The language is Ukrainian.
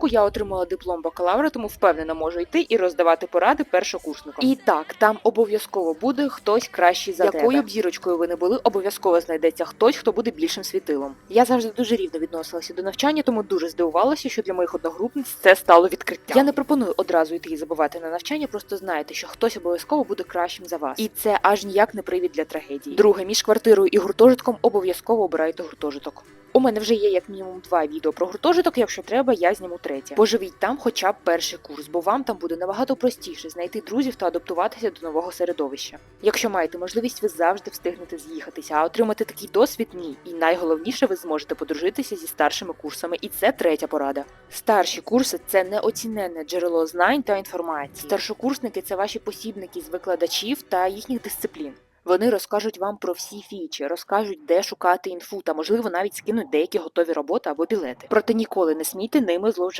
року я отримала диплом бакалавра, тому впевнено можу йти і роздавати поради першокурсникам. І так, там обов'язково буде хтось кращий за Якою якою б зірочкою ви не були, обов'язково знайдеться хтось, хто буде більшим світилом. Я завжди дуже рівно відносилася до навчання, тому дуже здивувалася, що для моїх одногрупниць це стало відкриттям. Я не пропоную одразу йти і забувати на навчання, просто знайте, що хтось обов'язково буде кращим за вас. І це аж ніяк не привід для трагедії. Друге, між квартирою і гуртожитком обов'язково обирайте гуртожиток. У мене вже є як мінімум два відео про гуртожиток. Якщо треба, я зніму третє. Поживіть там хоча б перший курс, бо вам там буде набагато простіше знайти друзів та адаптуватися до нового середовища. Якщо маєте можливість, ви завжди встигнете з'їхатися, а отримати такий досвід ні. І найголовніше, ви зможете подружитися зі старшими курсами. І це третя порада. Старші курси це неоціненне джерело знань та інформації. Старшокурсники це ваші посібники з викладачів та їхніх дисциплін. Вони розкажуть вам про всі фічі, розкажуть, де шукати інфу, та можливо навіть скинуть деякі готові роботи або білети. Проте ніколи не смійте ними зловживати.